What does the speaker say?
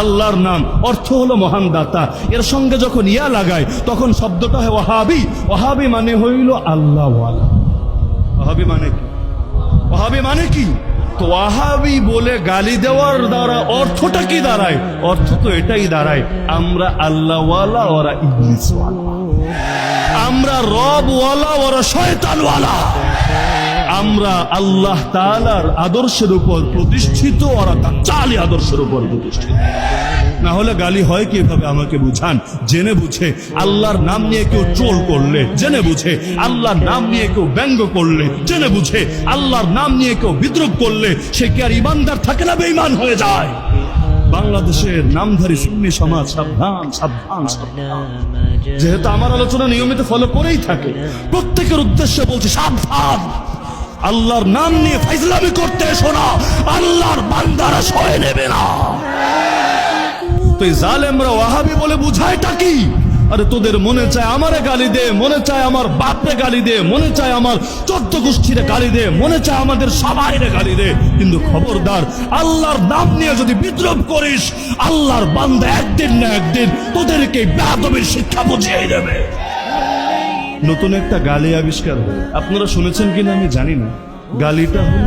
আল্লাহর নাম, অর্থ হলো মহান দাতা। এর সঙ্গে যখন ইয়া লাগায়, তখন শব্দটা হয় ওহাবি ওহাবি মানে হইল আল্লাহ ওহাবি মানে কি? ওহাবি মানে কি? তো ওয়াহাবি বলে গালি দেওয়ার দ্বারা অর্থটা কি দাঁড়ায়? অর্থ তো এটাই দাঁড়ায়, আমরা আল্লাহওয়ালা, ওরা ইবলিসওয়ালা। আমরা রবওয়ালা, ওরা শয়তানওয়ালা। আমরা আল্লাহ তাআলার আদর্শের উপর প্রতিষ্ঠিত, ওরা চালি আদর্শের উপর প্রতিষ্ঠিত। না হলে গালি হয় কীভাবে? আমাকে বুঝান। জেনে বুঝে। আল্লাহর নাম নিয়ে কেউ ট্রোল করলে জেনে বুঝে। আল্লাহর নাম নিয়ে কেউ ব্যঙ্গ করলে জেনে বুঝে। আল্লাহর নাম নিয়ে কেউ বিদ্রোহ করলে সে কি আর ইমানদার থাকে না, বেঈমান হয়ে যায়? বাংলাদেশের নামধারী সুন্নি সমাজ সাবধান সাবধান সাবধান। যেহেতু আমার আলোচনা নিয়মিত ফলো করেই থাকে। প্রত্যেকের উদ্দেশ্যে বলছি, সাবধান। আল্লাহর নাম নিয়ে ফাইজলামি করতে এসো না। আল্লাহর বান্দারা সয়ে নেবে না। তো এই জালেমরা ওয়াহাবি বলে বুঝায়টা কি? আরে তোদের মনে চায় আমারে গালি দে, মনে চায় আমার বাপরে গালি দে, মনে চায় আমার চোদ্দ গোষ্ঠীরে গালি দে, মনে চায় আমাদের সবাইরে গালি দে। কিন্তু খবরদার, আল্লাহর নাম নিয়ে যদি বিদ্রোহ করিস, আল্লাহর বান্দা একদিন না একদিন তোদেরকে বেদবের শিক্ষা বুঝিয়ে দেবে। নতুন একটা গালি আবিষ্কার হয়। আপনারা শুনেছেন কিনা আমি জানি না। গালিটা হলো